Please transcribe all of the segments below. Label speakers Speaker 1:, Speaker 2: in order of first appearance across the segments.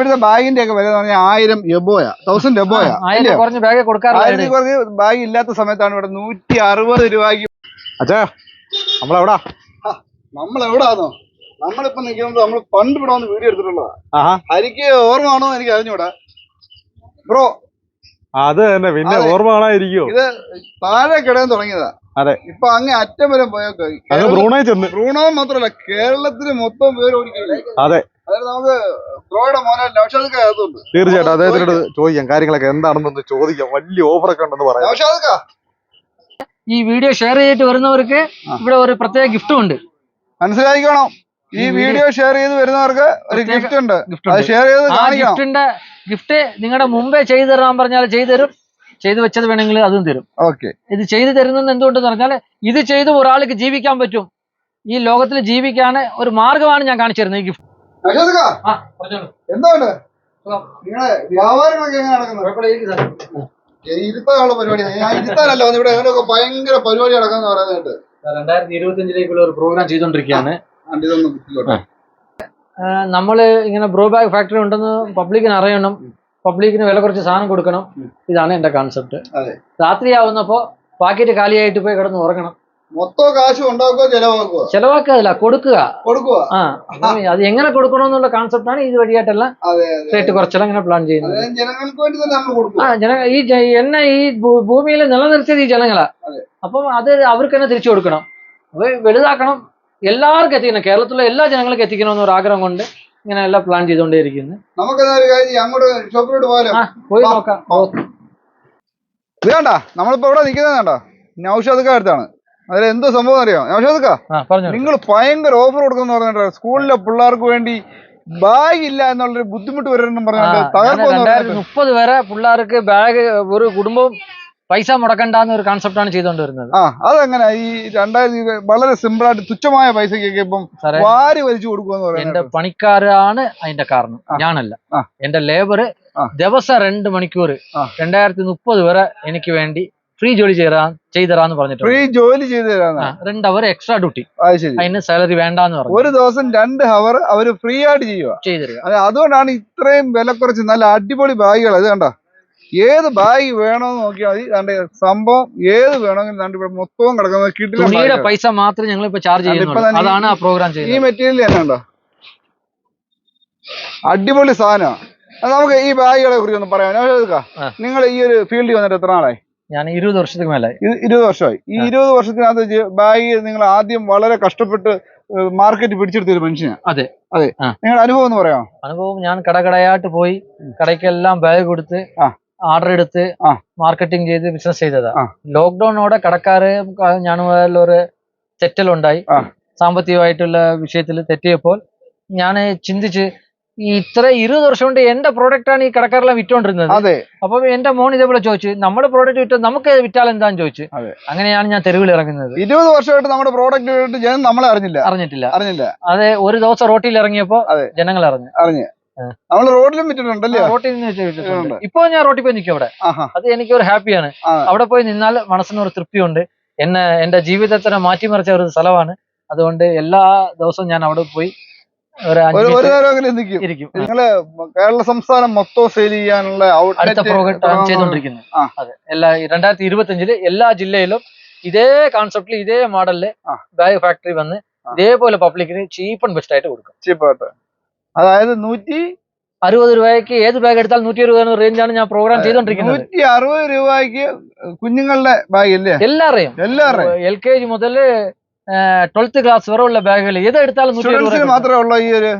Speaker 1: ഇപ്പോഴത്തെ ബാഗിന്റെ ഒക്കെ വില എന്ന് പറഞ്ഞാൽ ആയിരം എബോയാ തൗസൻഡ് എബോയാ.
Speaker 2: കുറഞ്ഞ് ബാഗ്
Speaker 1: കുറഞ്ഞ് ബാഗ് ഇല്ലാത്ത സമയത്താണ് ഇവിടെ നൂറ്റി അറുപത് രൂപയ്ക്ക്
Speaker 3: അച്ഛാ നമ്മളെവിടാ?
Speaker 1: നമ്മളെവിടാന്നോ? നമ്മളിപ്പോ നിൽക്കുന്നത് നമ്മൾ പണ്ട് ഇവിടെ വന്ന് വീഡിയോ എടുത്തിട്ടുള്ളതാ. ഹരിക്ക് ഓർമ്മ ആണോ എനിക്ക് അറിഞ്ഞൂടാ ബ്രോ.
Speaker 3: അത് തന്നെ പിന്നെ. ഓർമ്മ കാണാതിരിക്കോ
Speaker 1: ഇത് താഴെ കിടന്ന് തുടങ്ങിയതാ.
Speaker 3: അതെ.
Speaker 1: ഇപ്പൊ അങ്ങ് അറ്റം വരെ
Speaker 3: പോയാൽ ബ്രൂണോ ചെന്ന്.
Speaker 1: ബ്രൂണോ മാത്രല്ല കേരളത്തിന് മൊത്തം പേര് ഓടിക്കില്ല
Speaker 3: അതെ. തീർച്ചയായിട്ടും അദ്ദേഹത്തിനോട് ചോദിക്കാം. കാര്യങ്ങളൊക്കെ എന്താണെന്നൊന്ന് ചോദിക്കാം. വലിയ ഓഫറൊക്കെ ഉണ്ടെന്ന് പറയാം.
Speaker 2: ഈ വീഡിയോ ഷെയർ ചെയ്തിട്ട് വരുന്നവർക്ക് ഇവിടെ ഒരു പ്രത്യേക ഗിഫ്റ്റും ഉണ്ട്.
Speaker 1: മനസ്സിലാക്കിക്കോണം. ഈ വീഡിയോ ഷെയർ ചെയ്ത് വരുന്നവർക്ക് ഒരു ഗിഫ്റ്റ് ഉണ്ട്. അത് ഷെയർ ചെയ്ത്
Speaker 2: ഗിഫ്റ്റിന്റെ ഗിഫ്റ്റ് നിങ്ങളുടെ മുമ്പേ ചെയ്തു തരാൻ പറഞ്ഞാൽ ചെയ്തു തരും. ചെയ്തു വെച്ചത് വേണമെങ്കിൽ അതും തരും.
Speaker 1: ഓക്കെ.
Speaker 2: ഇത് ചെയ്തു തരുന്നത് എന്തുകൊണ്ടെന്ന് പറഞ്ഞാൽ ഇത് ചെയ്ത് ഒരാൾക്ക് ജീവിക്കാൻ പറ്റും. ഈ ലോകത്തിൽ ജീവിക്കാൻ ഒരു മാർഗമാണ് ഞാൻ കാണിച്ചു തരുന്നത് ഈ ഗിഫ്റ്റ്. പറഞ്ഞോളൂ
Speaker 1: എന്താണ്. നിങ്ങളെ വ്യാപാരങ്ങളൊക്കെ എങ്ങനെ നടക്കുന്നത് ഇരുത്താനുള്ള പരിപാടിയാണ് ഞാൻ ഇരുത്താനല്ല ഇവിടെ അങ്ങനെയൊക്കെ ഭയങ്കര പരിപാടി നടക്കാന്ന് പറയുന്നത്
Speaker 2: രണ്ടായിരത്തി ഇരുപത്തി അഞ്ചിലേക്കുള്ള ഒരു പ്രോഗ്രാം
Speaker 1: ചെയ്തോണ്ടിരിക്കുകയാണ്
Speaker 2: നമ്മൾ ഇങ്ങനെ ബ്രോ ബാഗ് ഫാക്ടറി ഉണ്ടെന്ന് പബ്ലിക്കിന് അറിയണം. പബ്ലിക്കിന് വില കുറച്ച് സാധനം കൊടുക്കണം. ഇതാണ് എന്റെ കോൺസെപ്റ്റ്
Speaker 1: രാത്രിയാവുന്നപ്പോൾ
Speaker 2: രാത്രിയാവുന്നപ്പോ പാക്കറ്റ് കാലിയായിട്ട് പോയി കിടന്ന് ഉറങ്ങണം.
Speaker 1: മൊത്തം കാശ് ഉണ്ടാക്കുക ചെലവാക്കുക.
Speaker 2: ചെലവാക്കാതില്ല കൊടുക്കുക.
Speaker 1: കൊടുക്കുക.
Speaker 2: ആ അത് എങ്ങനെ കൊടുക്കണമെന്നുള്ള കോൺസെപ്റ്റാണ് ഇത് വഴിയായിട്ടെല്ലാം
Speaker 1: അതെ
Speaker 2: റേറ്റ് കുറച്ചെല്ലാം ഇങ്ങനെ പ്ലാൻ ചെയ്യുന്നത്.
Speaker 1: ജനങ്ങൾക്ക് വേണ്ടി തന്നെ നമ്മൾ
Speaker 2: ആ ജന ഈ എന്ന ഈ ഭൂമിയിൽ നിലനിർത്തിയത് ഈ ജനങ്ങളാ.
Speaker 1: അതെ.
Speaker 2: അപ്പം അത് അവർക്ക് തന്നെ തിരിച്ചു കൊടുക്കണം. അപ്പൊ വലുതാക്കണം. എല്ലാവർക്കും എത്തിക്കണം. കേരളത്തിലെ എല്ലാ ജനങ്ങൾക്കും എത്തിക്കണമെന്ന് ഒരു ആഗ്രഹം കൊണ്ട് ഇങ്ങനെ എല്ലാം പ്ലാൻ ചെയ്തുകൊണ്ടേയിരിക്കുന്നു.
Speaker 1: നമുക്ക്. അങ്ങോട്ട് ഷോപ്പിലോട്ട്
Speaker 2: പോയി നോക്കാം.
Speaker 1: ഇത് കണ്ട നമ്മളിപ്പോ ഇവിടെ നിൽക്കുന്നത് കണ്ടോ? നൌഷാദ് അടുത്താണ്. അതിൽ എന്തോ സംഭവം അറിയാം?
Speaker 2: ഞാൻ പറഞ്ഞു
Speaker 1: നിങ്ങൾ ഭയങ്കര ഓഫർ കൊടുക്കുന്ന പറഞ്ഞിട്ട് സ്കൂളിലെ പിള്ളേർക്ക് വേണ്ടി ബാഗ് ഇല്ല എന്നുള്ളൊരു ബുദ്ധിമുട്ട് വരണം തകർക്കുമെന്ന്
Speaker 2: മുപ്പത് വരെ പിള്ളേർക്ക് ബാഗ് ഒരു കുടുംബം പൈസ മുടക്കണ്ടെന്ന ഒരു കോൺസെപ്റ്റാണ് ചെയ്തുകൊണ്ട് വരുന്നത്
Speaker 1: ആ അതെങ്ങനെ? ഈ രണ്ടായിരത്തി വളരെ സിമ്പിൾ ആയിട്ട് തുച്ഛമായ പൈസക്കൊക്കെ ഇപ്പം വാരി വലിച്ചു കൊടുക്കുമെന്ന്
Speaker 2: എന്റെ
Speaker 1: പറയുന്നത്
Speaker 2: പണിക്കാരാണ് അതിന്റെ കാരണം. ഞാനല്ല. എന്റെ ലേബർ ദിവസം രണ്ട് മണിക്കൂർ. രണ്ടായിരത്തി മുപ്പത് വരെ എനിക്ക് വേണ്ടി ഫ്രീ ജോലി ചെയ്താ ചെയ്തരാന്ന് പറഞ്ഞിട്ട്
Speaker 1: ഫ്രീ ജോലി ചെയ്ത് തരാന്ന്
Speaker 2: രണ്ട് അവർ എക്സ്ട്രാ ഡ്യൂട്ടി
Speaker 1: അത് ശരി.
Speaker 2: അതിന് സാലറി വേണ്ടാന്ന് പറഞ്ഞു.
Speaker 1: ഒരു ദിവസം രണ്ട് ഹവർ അവർ ഫ്രീ ആയിട്ട് ചെയ്യുക
Speaker 2: ചെയ്തരിക
Speaker 1: അത് അതുകൊണ്ടാണ് ഇത്രയും വില കുറച്ച് നല്ല അടിപൊളി ബാഗുകൾ. അത് കണ്ട? ഏത് ബാഗ് വേണമെന്ന് നോക്കിയാൽ മതി. കണ്ട സംഭവം ഏത് വേണമെങ്കിലും കണ്ടിവിടെ ഇവിടെ മൊത്തവും കിടക്കുന്നത് കിട്ടില്ല
Speaker 2: പൈസ മാത്രം ഞങ്ങൾ ഇപ്പൊ ചാർജ്
Speaker 1: ചെയ്യുന്നു
Speaker 2: ചെയ്യുന്നുള്ളൂ. അതാണ് ആ പ്രോഗ്രാം
Speaker 1: ഈ മെറ്റീരിയൽ തന്നെ ഉണ്ടോ? അടിപൊളി സാധനമാണ് നമുക്ക് ഈ ബാഗുകളെ കുറിച്ച് ഒന്ന് പറയാം. നിങ്ങൾ ഈ ഒരു ഫീൽഡിൽ വന്നിട്ട് എത്ര നാളായി?
Speaker 2: ഞാൻ ഇരുപത് വർഷത്തിന് മേലെ
Speaker 1: ഇരുപത് വർഷമായി ഈ. ഇരുപത് വർഷത്തിനകത്ത് ബാഗ് നിങ്ങൾ ആദ്യം വളരെ കഷ്ടപ്പെട്ട് മാർക്കറ്റ് പിടിച്ചെടുത്ത ഒരു മനുഷ്യനാണ്
Speaker 2: അതെ.
Speaker 1: അതെ. നിങ്ങളുടെ അനുഭവം എന്ന് പറയാം
Speaker 2: അനുഭവം ഞാൻ കടകടയായിട്ട് പോയി കടയ്ക്കെല്ലാം ബാഗ് കൊടുത്ത്. ഓർഡർ എടുത്ത്. മാർക്കറ്റിംഗ് ചെയ്ത് ബിസിനസ് ചെയ്തതാ. ലോക്ക്ഡൌണോടെ കടക്കാര് ഞാൻ ഒരു തെറ്റലുണ്ടായി. സാമ്പത്തികമായിട്ടുള്ള വിഷയത്തിൽ തെറ്റിയപ്പോൾ ഞാൻ ചിന്തിച്ച് ഇത്ര ഇരുപത് വർഷം കൊണ്ട് എന്റെ പ്രോഡക്റ്റ് ആണ് ഈ കടക്കാരെല്ലാം വിറ്റോണ്ടിരുന്നത്.
Speaker 1: അതെ.
Speaker 2: അപ്പൊ എന്റെ മോൻ ഇതേപോലെ ചോദിച്ചു നമ്മുടെ പ്രോഡക്റ്റ് വിറ്റ നമുക്ക് വിറ്റാൽ എന്താന്ന് ചോദിച്ചു? അങ്ങനെയാണ് ഞാൻ തെരുവിൽ ഇറങ്ങുന്നത്.
Speaker 1: ഇരുപത് വർഷമായിട്ട് നമ്മുടെ പ്രോഡക്റ്റ് ജനം നമ്മളെ അറിഞ്ഞില്ല.
Speaker 2: അറിഞ്ഞിട്ടില്ല.
Speaker 1: അറിഞ്ഞില്ല.
Speaker 2: അതെ ഒരു ദിവസം റോട്ടിൽ ഇറങ്ങിയപ്പോ ജനങ്ങൾ അറിഞ്ഞു.
Speaker 1: അറിഞ്ഞു. നമ്മൾ റോഡിലും വിറ്റിട്ടുണ്ടല്ലേ?
Speaker 2: റോട്ടിൽ നിന്ന് വിറ്റിട്ടുണ്ട്. ഇപ്പൊ ഞാൻ റോട്ടിൽ പോയി നിൽക്കും അവിടെ. അത് എനിക്ക് ഒരു ഹാപ്പിയാണ് അവിടെ പോയി നിന്നാൽ മനസ്സിന് ഒരു തൃപ്തിയുണ്ട്. എന്നെ എന്റെ ജീവിതത്തിനെ മാറ്റിമറിച്ച ഒരു സ്ഥലമാണ്. അതുകൊണ്ട് എല്ലാ ദിവസവും ഞാൻ അവിടെ പോയി ഒരു
Speaker 1: ഒരു അങ്ങനെ നിൽക്കും
Speaker 2: ഇരിക്കും.
Speaker 1: നിങ്ങൾ കേരള സംസ്ഥാനം മൊത്തം സെയിൽ ചെയ്യാനുള്ള
Speaker 2: അടുത്ത പ്രോഗ്രാം
Speaker 1: ആ.
Speaker 2: അതെ. എല്ലാ രണ്ടായിരത്തി ഇരുപത്തി അഞ്ചിൽ എല്ലാ ജില്ലയിലും ഇതേ കോൺസെപ്റ്റിൽ ഇതേ
Speaker 1: മോഡലിൽ.
Speaker 2: ബാഗ് ഫാക്ടറി വന്ന്. ഇതേപോലെ പബ്ലിക്കിന് ചീപ്പ് ആൻഡ് ബെസ്റ്റ് ആയിട്ട് കൊടുക്കും.
Speaker 1: ചീപ്പായിട്ട് അതായത് നൂറ്റി
Speaker 2: അറുപത് രൂപയ്ക്ക് ഏത് ബാഗ് എടുത്താൽ നൂറ്റി അറുപത് റേഞ്ചാണ് ഞാൻ പ്രോഗ്രാം ചെയ്തോണ്ടിരിക്കുന്നത്
Speaker 1: നൂറ്റി അറുപത് രൂപയ്ക്ക് കുഞ്ഞുങ്ങളുടെ ബാഗ് അല്ലേ
Speaker 2: എല്ലാവരെയും
Speaker 1: എല്ലാവരുടെയും.
Speaker 2: എൽ കെ ജി മുതൽ ട്വൽത്ത് ക്ലാസ് വരെ ഉള്ള ബാഗുകൾ ഏത് എടുത്താലും നൂറ്റി
Speaker 1: മാത്രമേ ഉള്ളൂ ഈ ഒരു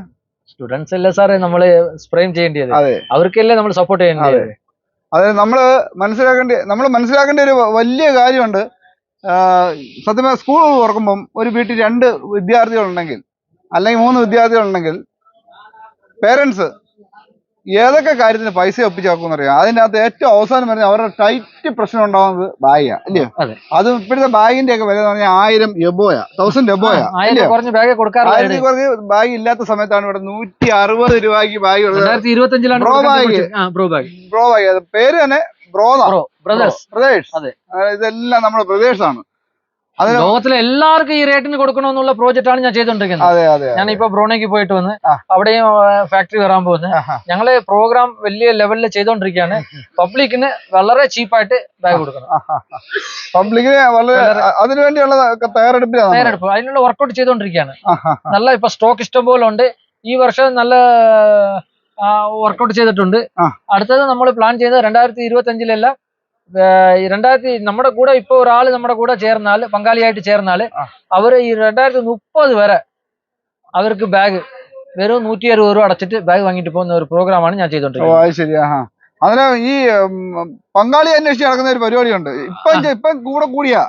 Speaker 2: സ്റ്റുഡൻസ് അല്ലേ സാറേ നമ്മൾ സ്പ്രെയിം ചെയ്യേണ്ടത് അവർക്കല്ലേ നമ്മൾ സപ്പോർട്ട് ചെയ്യേണ്ടത്
Speaker 1: അതെ. അതായത് നമ്മൾ മനസ്സിലാക്കേണ്ട നമ്മൾ മനസ്സിലാക്കേണ്ട ഒരു വലിയ കാര്യമുണ്ട്. സത്യം സ്കൂൾ തുറക്കുമ്പം ഒരു വീട്ടിൽ രണ്ട് വിദ്യാർത്ഥികളുണ്ടെങ്കിൽ അല്ലെങ്കിൽ മൂന്ന് വിദ്യാർത്ഥികളുണ്ടെങ്കിൽ പേരൻസ് ഏതൊക്കെ കാര്യത്തിന് പൈസ ഒപ്പിച്ചാക്കും അറിയാം അതിന്റെ അകത്ത് ഏറ്റവും അവസാനം പറഞ്ഞ അവരുടെ ടൈറ്റ് പ്രശ്നം ഉണ്ടാവുന്നത് ബാഗാ അല്ലേ
Speaker 2: അതെ.
Speaker 1: ഇപ്പോഴത്തെ ബാഗിന്റെ ഒക്കെ വില എന്ന് പറഞ്ഞാൽ ആയിരം എബോയാ തൗസൻഡ് എബോയാ
Speaker 2: കുറഞ്ഞ ബാഗ് കൊടുക്കാറില്ല
Speaker 1: കുറഞ്ഞ് ബാഗ് ഇല്ലാത്ത സമയത്താണ് ഇവിടെ നൂറ്റി അറുപത് രൂപയ്ക്ക് ബാഗ് ഉള്ളത്.
Speaker 2: ബ്രോ ബാഗ്
Speaker 1: ബ്രോ ബാഗ് പേര് തന്നെ
Speaker 2: ബ്രോ ബ്രദേഴ്സ്.
Speaker 1: ഇതെല്ലാം നമ്മുടെ ബ്രദേഴ്സ് ആണ്.
Speaker 2: ലോകത്തിലെ എല്ലാവർക്കും ഈ റേറ്റിന് കൊടുക്കണമെന്നുള്ള പ്രോജക്റ്റ് ആണ് ഞാൻ ചെയ്തുകൊണ്ടിരിക്കുന്നത്. ഞാൻ ഇപ്പൊ ബ്രോണേക്ക് പോയിട്ട് വന്ന് അവിടെയും ഫാക്ടറി വരാൻ പോകുന്നത്. ഞങ്ങൾ പ്രോഗ്രാം വലിയ ലെവലിൽ ചെയ്തുകൊണ്ടിരിക്കുകയാണ്. പബ്ലിക്കിന് വളരെ ചീപ്പായിട്ട് ബാഗ് കൊടുക്കണം.
Speaker 1: പബ്ലിക്കിന് അതിനുവേണ്ടിയുള്ള അതിനു തയ്യാറെടുപ്പിലാണ്
Speaker 2: തയ്യാറെടുപ്പ്. അതിനുള്ള വർക്കൗട്ട് ചെയ്തുകൊണ്ടിരിക്കുകയാണ്. നല്ല ഇപ്പൊ സ്റ്റോക്ക് ഇഷ്ടം പോലെ ഉണ്ട്. ഈ വർഷം നല്ല വർക്കൗട്ട് ചെയ്തിട്ടുണ്ട്. അടുത്തത് നമ്മൾ പ്ലാൻ ചെയ്തത് രണ്ടായിരത്തി ഇരുപത്തി അഞ്ചിലെല്ലാം രണ്ടായിരത്തി നമ്മുടെ കൂടെ ഇപ്പൊ ഒരാൾ നമ്മുടെ കൂടെ ചേർന്നാൽ പങ്കാളിയായിട്ട് ചേർന്നാൽ. അവർ ഈ രണ്ടായിരത്തി മുപ്പത് വരെ അവർക്ക് ബാഗ് വെറും നൂറ്റി അറുപത് രൂപ അടച്ചിട്ട് ബാഗ് വാങ്ങിട്ട് പോകുന്ന ഒരു പ്രോഗ്രാമാണ് ഞാൻ ചെയ്തോണ്ടിരിക്കുന്നത്.
Speaker 1: അതിന് ഈ പങ്കാളി അന്വേഷിച്ച് നടക്കുന്ന ഒരു പരിപാടിയുണ്ട്. ഇപ്പൊ ഇപ്പൊ കൂടെ കൂടിയാ?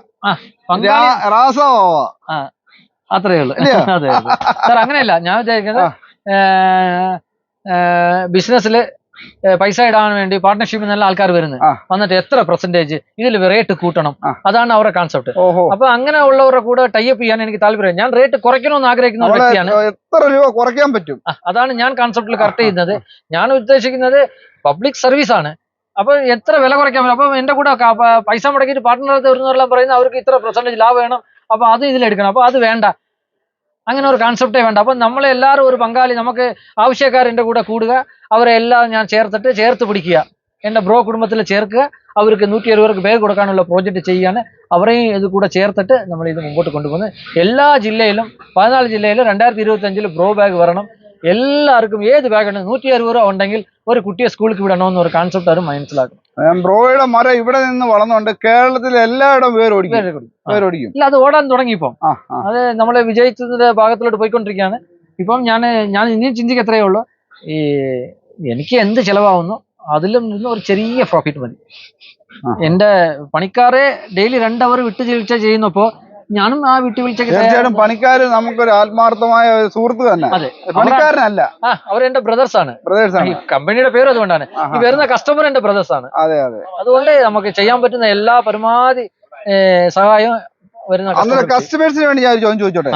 Speaker 2: അത്രേ ഉള്ളു? അതെ സാർ അങ്ങനെയല്ല ഞാൻ വിചാരിക്കുന്നത് ബിസിനസ്സിൽ പൈസ ഇടാൻ വേണ്ടി പാർട്ട്ണർഷിപ്പിൽ നല്ല ആൾക്കാർ വരുന്നത്. വന്നിട്ട് എത്ര പെർസെന്റേജ് ഇതിൽ റേറ്റ് കൂട്ടണം? അതാണ് അവരുടെ കോൺസെപ്റ്റ് അപ്പൊ അങ്ങനെ ഉള്ളവരുടെ കൂടെ ടൈപ്പ് ചെയ്യാൻ എനിക്ക് താല്പര്യം ഞാൻ റേറ്റ് കുറയ്ക്കണമെന്ന് ആഗ്രഹിക്കുന്ന വ്യക്തിയാണ്.
Speaker 1: എത്ര രൂപ കുറയ്ക്കാൻ പറ്റും?
Speaker 2: അതാണ് ഞാൻ കോൺസെപ്റ്റിൽ കറക്റ്റ് ചെയ്യുന്നത്. ഞാൻ ഉദ്ദേശിക്കുന്നത് പബ്ലിക് സർവീസ് ആണ്. അപ്പൊ എത്ര വില കുറയ്ക്കാൻ പറ്റും? അപ്പൊ എന്റെ കൂടെ പൈസ മുടക്കിയിട്ട് പാർട്ട്ണർ വരുന്നവരെല്ലാം പറയുന്നത് അവർക്ക് ഇത്ര പെർസെന്റേജ് ലാഭം വേണം. അപ്പൊ അത് ഇതിലെടുക്കണം. അപ്പൊ അത് വേണ്ട. അങ്ങനെ ഒരു കോൺസെപ്റ്റേ വേണ്ട. അപ്പം നമ്മളെ എല്ലാവരും ഒരു പങ്കാളി. നമുക്ക് ആവശ്യക്കാരന്റെ കൂടെ കൂടുക. അവരെ എല്ലാം ഞാൻ ചേർത്തിട്ട് ചേർത്ത് പിടിക്കുക. എന്റെ ബ്രോ കുടുംബത്തിൽ ചേർക്കുക. അവർക്ക് നൂറ്റി അറുപത് പേര് കൊടുക്കാനുള്ള പ്രോജക്റ്റ് ചെയ്യുകയാണ്. അവരെയും ഇത് കൂടെ ചേർത്തിട്ട് നമ്മൾ ഇത് മുമ്പോട്ട് കൊണ്ടുപോകുന്നത്. എല്ലാ ജില്ലയിലും പതിനാല് ജില്ലയിലും രണ്ടായിരത്തി ഇരുപത്തഞ്ചിൽ ബ്രോ ബാഗ് വരണം. എല്ലാവർക്കും ഏത് ബാഗ് ഉണ്ട് നൂറ്റി അറുപത് രൂപ ഉണ്ടെങ്കിൽ ഒരു കുട്ടിയെ സ്കൂളിൽ വിടണമെന്ന് ഒരു കോൺസെപ്റ്റ് അവർ മനസ്സിലാക്കണം
Speaker 1: ഞാൻ ബ്രോയുടെ മരം ഇവിടെ നിന്ന് വളർന്നുണ്ട് കേരളത്തിൽ എല്ലായിടം വേരോടിക്കും.
Speaker 2: ഇല്ല അത് ഓടാൻ തുടങ്ങി ഇപ്പം. അത് നമ്മൾ വിജയിച്ചതിന്റെ ഭാഗത്തിലോട്ട് പോയിക്കൊണ്ടിരിക്കുകയാണ്. ഇപ്പം ഞാൻ ഞാൻ ഇനിയും ചിന്തിക്കുക എത്രയേ ഉള്ളൂ. ഈ എനിക്ക് എന്ത് ചിലവാകുന്നു അതിലും നിന്ന് ഒരു ചെറിയ പ്രോഫിറ്റ് മതി. എന്റെ പണിക്കാരെ ഡെയിലി രണ്ട് അവർ വിട്ട് ചികിത്സ ചെയ്യുന്നപ്പോ ഞാനും ആ വീട്ടിൽ വിളിച്ചൊക്കെ
Speaker 1: തീർച്ചയായിട്ടും പണിക്കാർ നമുക്കൊരു ആത്മാർത്ഥമായ ഒരു സുഹൃത്ത് തന്നെ.
Speaker 2: അതെ.
Speaker 1: പണിക്കാരനല്ല.
Speaker 2: അവർ എന്റെ ബ്രദേഴ്സ് ആണ്.
Speaker 1: ബ്രദേഴ്സ് ആണ്.
Speaker 2: കമ്പനിയുടെ പേര് അതുകൊണ്ടാണ്. ഈ വരുന്ന കസ്റ്റമർ എന്റെ ബ്രദേഴ്സ് ആണ്.
Speaker 1: അതെ അതെ.
Speaker 2: അതുകൊണ്ട് നമുക്ക് ചെയ്യാൻ പറ്റുന്ന എല്ലാ പരമാവധി സഹായവും വരുന്ന
Speaker 1: അന്നേരം കസ്റ്റമേഴ്സിന് വേണ്ടി ഞാൻ ചോദ്യം ചോദിച്ചോട്ടെ?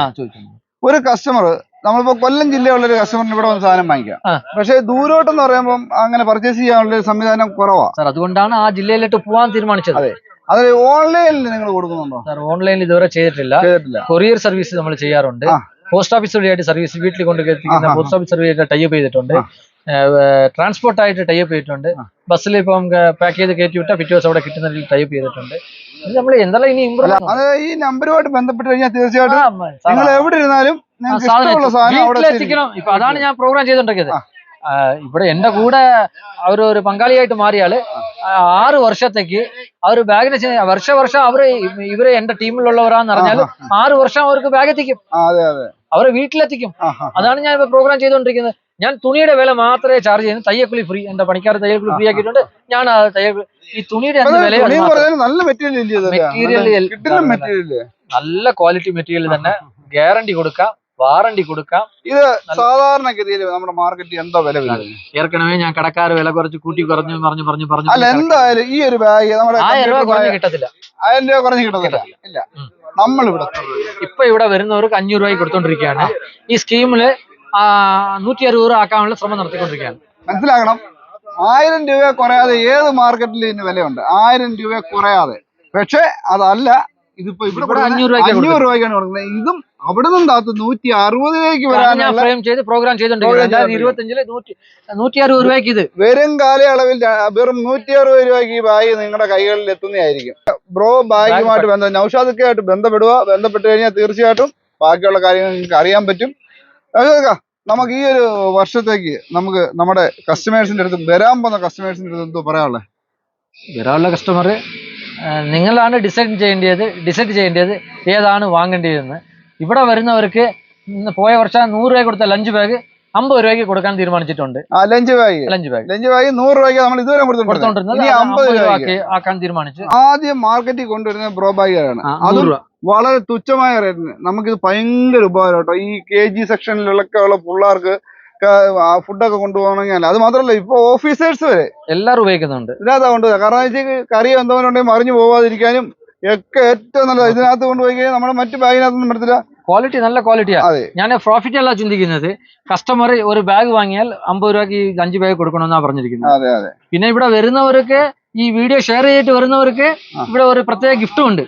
Speaker 1: ഒരു കസ്റ്റമർ നമ്മളിപ്പോ കൊല്ലം ജില്ലയുള്ള ഒരു കസ്റ്റമറിന് ഇവിടെ വന്ന് സാധനം വാങ്ങിക്കാം. പക്ഷേ ദൂരോട്ടെന്ന് പറയുമ്പോൾ അങ്ങനെ പർച്ചേസ് ചെയ്യാനുള്ള സംവിധാനം കുറവാണ്
Speaker 2: സാർ അതുകൊണ്ടാണ് ആ ജില്ലയിലോട്ട് പോകാൻ തീരുമാനിച്ചത്.
Speaker 1: അതെ. ഓൺലൈനിൽ നിങ്ങൾ കൊടുക്കുന്നുണ്ടോ?
Speaker 2: സാർ ഓൺലൈനിൽ ഇതുവരെ ചെയ്തിട്ടില്ല.
Speaker 1: ചെയ്തിട്ടില്ല.
Speaker 2: കൊറിയർ സർവീസ് നമ്മൾ ചെയ്യാറുണ്ട്. പോസ്റ്റ് ഓഫീസ് വഴിയായിട്ട് സർവീസ് വീട്ടിൽ കൊണ്ട് എത്തിക്കുന്ന പോസ്റ്റ് ഓഫീസ് സർവീസ് ടൈപ്പ് ചെയ്തിട്ടുണ്ട്. ട്രാൻസ്പോർട്ട് ആയിട്ട് ടൈപ്പ് ചെയ്തിട്ടുണ്ട്. ബസ്സിൽ ഇപ്പം പാക്ക് ചെയ്ത് കയറ്റി വിട്ടാൽ പിറ്റേ ദിവസം അവിടെ കിട്ടുന്ന രീതിയിൽ ടൈപ്പ് ചെയ്തിട്ടുണ്ട്. നമ്മൾ എന്തെല്ലാം ഇനി ഇമ്പ്രൂവ്
Speaker 1: അത് ഈ നമ്പറുമായിട്ട് ബന്ധപ്പെട്ട് കഴിഞ്ഞാൽ തീർച്ചയായിട്ടും നിങ്ങൾ എവിടെ ഇരുന്നാലും സാധനം
Speaker 2: എത്തിക്കണം ഇപ്പൊ അതാണ് ഞാൻ പ്രോഗ്രാം ചെയ്തിട്ടുണ്ടെങ്കിൽ ഇവിടെ എന്റെ കൂടെ അവർ ഒരു പങ്കാളിയായിട്ട് മാറിയാൽ ആറ് വർഷത്തേക്ക് അവർ ബാഗിന് വർഷ വർഷം അവർ ഇവർ എന്റെ ടീമിലുള്ളവരാന്ന് പറഞ്ഞാൽ ആറ് വർഷം അവർക്ക് ബാഗ് എത്തിക്കും. അവരെ വീട്ടിലെത്തിക്കും. അതാണ് ഞാൻ ഇപ്പൊ പ്രോഗ്രാം ചെയ്തുകൊണ്ടിരിക്കുന്നത്. ഞാൻ തുണിയുടെ വില മാത്രമേ ചാർജ് ചെയ്യുന്നു. തയ്യക്കുളി ഫ്രീ എന്റെ പണിക്കാർ തയ്യക്കുളി ഫ്രീ ആക്കിയിട്ടുണ്ട്. ഞാൻ തയ്യക്കുളി ഈ തുണിയുടെ
Speaker 1: നല്ല മെറ്റീരിയൽ നല്ല
Speaker 2: ക്വാളിറ്റി മെറ്റീരിയൽ തന്നെ ഗ്യാരണ്ടി കൊടുക്കാം. വാറണ്ടി കൊടുക്കാം.
Speaker 1: ഇത് സാധാരണഗതിയിൽ നമ്മുടെ മാർക്കറ്റിൽ എന്താ വില വരുന്നത്
Speaker 2: ഏർക്കണമേ ഞാൻ കടക്കാർ വില കുറച്ച് കൂട്ടി കുറഞ്ഞു പറഞ്ഞു പറഞ്ഞു പറഞ്ഞു
Speaker 1: അല്ല എന്തായാലും ഈ ഒരു ബാഗ് നമ്മുടെ
Speaker 2: ആയിരം രൂപ കുറഞ്ഞു കിട്ടത്തില്ല.
Speaker 1: ആയിരം രൂപ കുറഞ്ഞു കിട്ടത്തില്ല. ഇല്ല.
Speaker 2: നമ്മൾ
Speaker 1: ഇവിടെ
Speaker 2: ഇപ്പൊ ഇവിടെ വരുന്നവർക്ക് അഞ്ഞൂറ് രൂപയ്ക്ക് കൊടുത്തോണ്ടിരിക്കുകയാണ്. ഈ സ്കീമിൽ നൂറ്റി അറുപത് രൂപ ആക്കാനുള്ള ശ്രമം നടത്തിക്കൊണ്ടിരിക്കുകയാണ്.
Speaker 1: മനസ്സിലാക്കണം. ആയിരം രൂപ കുറയാതെ ഏത് മാർക്കറ്റിൽ ഇതിന് വിലയുണ്ട്? ആയിരം രൂപ കുറയാതെ. പക്ഷെ അതല്ല ഇതിപ്പോ ഇവിടെ
Speaker 2: അഞ്ഞൂറ്
Speaker 1: അഞ്ഞൂറ് രൂപയ്ക്കാണ് കൊടുക്കുന്നത്. ഇതും അവിടെ നിന്ന് താത്ത് നൂറ്റി അറുപതിലേക്ക് വരാനുള്ള
Speaker 2: ഫ്രെയിം ചെയ്ത് പ്രോഗ്രാം നൂറ്റി അറുപത് രൂപയ്ക്ക് ഇത്.
Speaker 1: വരും കാലയളവിൽ വെറും നൂറ്റി അറുപത് രൂപയ്ക്ക് ഈ ബാഗ് നിങ്ങളുടെ കൈകളിൽ എത്തുന്നതായിരിക്കും. ബ്രോ ബാഗുമായിട്ട് ബന്ധം നൌഷാദൊക്കെയായിട്ട് ബന്ധപ്പെടുക. ബന്ധപ്പെട്ട് കഴിഞ്ഞാൽ തീർച്ചയായിട്ടും ബാക്കിയുള്ള കാര്യങ്ങൾ നിങ്ങൾക്ക് അറിയാൻ പറ്റും. നമുക്ക് ഈ ഒരു വർഷത്തേക്ക് നമുക്ക് നമ്മുടെ കസ്റ്റമേഴ്സിന്റെ അടുത്ത് വരാൻ പോകുന്ന കസ്റ്റമേഴ്സിന്റെ അടുത്ത് എന്തോ പറയാനുള്ളത്
Speaker 2: വരാനുള്ള കസ്റ്റമർ നിങ്ങളാണ് ഡിസൈഡ് ചെയ്യേണ്ടത് ഡിസൈഡ് ചെയ്യേണ്ടത് ഏതാണ് വാങ്ങേണ്ടതെന്ന് ഇവിടെ വരുന്നവർക്ക് പോയ വർഷം നൂറ് രൂപ കൊടുത്ത ലഞ്ച് ബാഗ് അമ്പത് രൂപയ്ക്ക് കൊടുക്കാൻ തീരുമാനിച്ചിട്ടുണ്ട്.
Speaker 1: Lunch bag
Speaker 2: lunch bag
Speaker 1: lunch bag നൂറ് രൂപയ്ക്ക് നമ്മൾ ഇതുവരെ
Speaker 2: കൊടുത്തോണ്ടിരുന്നത്
Speaker 1: അമ്പത് രൂപയ്ക്ക്.
Speaker 2: ആക്കാൻ തീരുമാനിച്ചു.
Speaker 1: ആദ്യം മാർക്കറ്റിൽ കൊണ്ടുവരുന്ന ബ്രോ അതും വളരെ തുച്ഛമായ റേറ്റിന് നമുക്കിത് ഭയങ്കര ഉപകാരം കേട്ടോ. ഈ കെ ജി സെക്ഷനിലൊക്കെ ഉള്ള പിള്ളേർക്ക് ഫുഡൊക്കെ കൊണ്ടുപോകണമെങ്കിൽ അത് മാത്രമല്ല ഇപ്പൊ ഓഫീസേഴ്സ് വരെ.
Speaker 2: എല്ലാവരും ഉപയോഗിക്കുന്നുണ്ട്.
Speaker 1: ഇതിനകത്ത് കൊണ്ടുപോകുക കാരണം വെച്ചാൽ കറി ഉണ്ടെങ്കിൽ മറിഞ്ഞു പോവാതിരിക്കാനും ഒക്കെ ഏറ്റവും നല്ലത്. ഇതിനകത്ത് കൊണ്ടുപോയി കഴിഞ്ഞാൽ നമ്മുടെ മറ്റു ബാഗിനകത്തൊന്നും പറ്റത്തില്ല
Speaker 2: ക്വാളിറ്റി നല്ല ക്വാളിറ്റിയാണ്
Speaker 1: അതെ.
Speaker 2: ഞാൻ പ്രോഫിറ്റ് അല്ല ചിന്തിക്കുന്നത്. കസ്റ്റമർ ഒരു ബാഗ് വാങ്ങിയാൽ അമ്പത് രൂപയ്ക്ക് ഈ അഞ്ച് ബാഗ് കൊടുക്കണമെന്നാണ് പറഞ്ഞിരിക്കുന്നത്.
Speaker 1: അതെ അതെ.
Speaker 2: പിന്നെ ഇവിടെ വരുന്നവർക്ക് ഈ വീഡിയോ ഷെയർ ചെയ്തിട്ട് വരുന്നവർക്ക്. ഇവിടെ ഒരു പ്രത്യേക ഗിഫ്റ്റും ഉണ്ട്.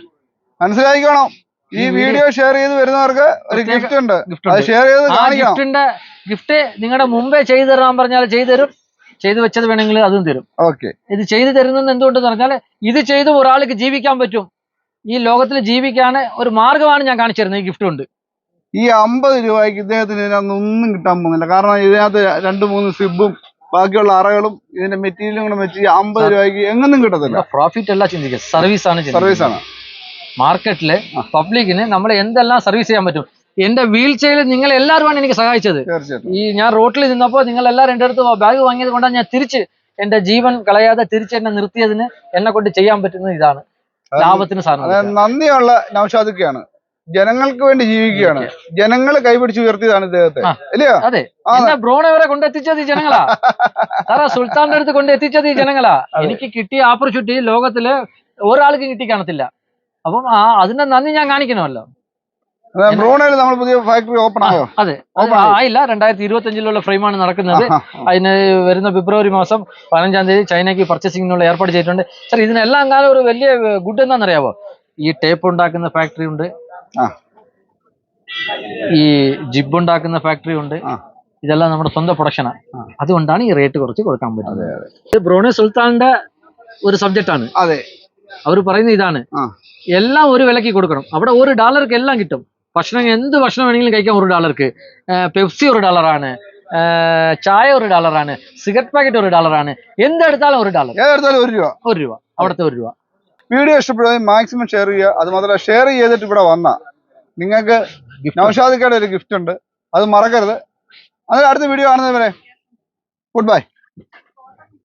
Speaker 1: മനസ്സിലായിക്കോണം? ഈ വീഡിയോ ഷെയർ ചെയ്ത് വരുന്നവർക്ക് ഒരു ഗിഫ്റ്റ് ഉണ്ട്.
Speaker 2: ഗിഫ്റ്റ്
Speaker 1: അത് ഷെയർ ചെയ്ത്
Speaker 2: ആ ഗിഫ്റ്റിന്റെ ഗിഫ്റ്റ് നിങ്ങളുടെ മുമ്പേ ചെയ്തു തരാൻ പറഞ്ഞാൽ ചെയ്തു തരും. ചെയ്തു വെച്ചത് വേണമെങ്കിൽ അതും തരും.
Speaker 1: ഓക്കെ.
Speaker 2: ഇത് ചെയ്തു തരുന്നത് എന്തുകൊണ്ടെന്ന് പറഞ്ഞാൽ ഇത് ചെയ്ത് ഒരാൾക്ക് ജീവിക്കാൻ പറ്റും. ഈ ലോകത്തിൽ ജീവിക്കാൻ ഒരു മാർഗമാണ് ഞാൻ കാണിച്ചു തരുന്നത്. ഈ ഗിഫ്റ്റ് കൊണ്ട്.
Speaker 1: ഈ അമ്പത് രൂപയ്ക്ക് ഇദ്ദേഹത്തിന് ഇതിനകത്ത് ഒന്നും കിട്ടാൻ പോകുന്നില്ല. കാരണം ഇതിനകത്ത് രണ്ട് മൂന്ന് സിബും ബാക്കിയുള്ള അറകളും ഇതിന്റെ മെറ്റീരിയലും കൂടെ വെച്ച് അമ്പത് രൂപയ്ക്ക് എങ്ങൊന്നും കിട്ടത്തില്ല.
Speaker 2: പ്രോഫിറ്റ് അല്ല ചിന്തിക്കുക സർവീസ് ആണ്
Speaker 1: സർവീസ് ആണ്.
Speaker 2: മാർക്കറ്റിൽ പബ്ലിക്കിന് നമ്മൾ എന്തെല്ലാം സർവീസ് ചെയ്യാൻ പറ്റും? എന്റെ വീൽ ചെയറിൽ നിങ്ങൾ എല്ലാവരുമാണ് എനിക്ക് സഹായിച്ചത്. ഈ ഞാൻ റോട്ടിൽ നിന്നപ്പോൾ നിങ്ങൾ എല്ലാവരും എന്റെ അടുത്ത് ബാഗ് വാങ്ങിയത് കൊണ്ടാണ് ഞാൻ തിരിച്ച് എന്റെ ജീവൻ കളയാതെ തിരിച്ച് എന്നെ നിർത്തിയതിന് എന്നെ കൊണ്ട് ചെയ്യാൻ പറ്റുന്നത് ഇതാണ്. ലാഭത്തിന് സാധനം
Speaker 1: നന്ദിയുള്ള നൗഷാദിക്കാണ്. ജനങ്ങൾക്ക് വേണ്ടി ജീവിക്കുകയാണ്. ജനങ്ങൾ കൈപിടിച്ച് ഉയർത്തിയതാണ് ഇദ്ദേഹത്തെ.
Speaker 2: ആ.
Speaker 1: ഇല്ലയോ?
Speaker 2: അതെ. ബ്രോണെ വരെ കൊണ്ടെത്തിച്ചത് ഈ ജനങ്ങളാ. സാറാ സുൽത്താന്റെ അടുത്ത് കൊണ്ടെത്തിച്ചത് ഈ ജനങ്ങളാ. എനിക്ക് കിട്ടിയ ഓപ്പർച്യൂണിറ്റി ലോകത്തിൽ ഒരാൾക്ക് കിട്ടി കാണത്തില്ല. അപ്പം ആ അതിന്റെ നന്ദി ഞാൻ കാണിക്കണമല്ലോ.
Speaker 1: ബ്രൂണയിൽ നമ്മൾ പുതിയ ഫാക്ടറി ഓപ്പൺ ആയോ?
Speaker 2: അതെ. ആയില്ല രണ്ടായിരത്തി ഇരുപത്തി അഞ്ചിലുള്ള ഫ്രെയിമാണ് നടക്കുന്നത്. അതിന് വരുന്ന ഫെബ്രുവരി മാസം പതിനഞ്ചാം തീയതി ചൈനയ്ക്ക് പർച്ചേസിംഗിനുള്ള ഏർപ്പാട് ചെയ്തിട്ടുണ്ട്. സാർ ഇതിനെല്ലാം കാലം ഒരു വലിയ ഗുഡ് എന്താണെന്നറിയാവോ? ഈ ടേപ്പ് ഉണ്ടാക്കുന്ന ഫാക്ടറി ഉണ്ട്. ഈ ജിബ് ഉണ്ടാക്കുന്ന ഫാക്ടറി ഉണ്ട്. ഇതെല്ലാം നമ്മുടെ സ്വന്തം പ്രൊഡക്ഷനാണ്. അതുകൊണ്ടാണ് ഈ റേറ്റ് കുറച്ച് കൊടുക്കാൻ പറ്റുന്നത്. ഇത് ബ്രോണെ സുൽത്താന്റെ ഒരു സബ്ജക്റ്റ് ആണ്.
Speaker 1: അതെ.
Speaker 2: അവർ പറയുന്നത് ഇതാണ്. എല്ലാം ഒരു വിലക്ക് കൊടുക്കണം. അവിടെ ഒരു ഡോളർക്ക് എല്ലാം കിട്ടും. ഭക്ഷണം എന്ത് ഭക്ഷണം വേണമെങ്കിലും കഴിക്കാം ഒരു ഡോളർക്ക് പെപ്സി ഒരു ഡോളറാണ് ചായ ഒരു ഡോളറാണ് സിഗരറ്റ് പാക്കറ്റ് ഒരു ഡോളറാണ് എന്തെടുത്താലും ഒരു ഡോളർ
Speaker 1: ഏതെടുത്താലും ഒരു രൂപ.
Speaker 2: ഒരു രൂപ. അവിടുത്തെ ഒരു രൂപ.
Speaker 1: വീഡിയോ ഇഷ്ടപ്പെടുകയും മാക്സിമം ഷെയർ ചെയ്യുക. അത് മാത്രമല്ല ഷെയർ ചെയ്തിട്ട് ഇവിടെ വന്ന നിങ്ങൾക്ക് നൗഷാദിക്കയുടെ ഒരു ഗിഫ്റ്റ് ഉണ്ട്. അത് മറക്കരുത്. അതിൽ അടുത്ത വീഡിയോ കാണുന്നവരെ ഗുഡ് ബൈ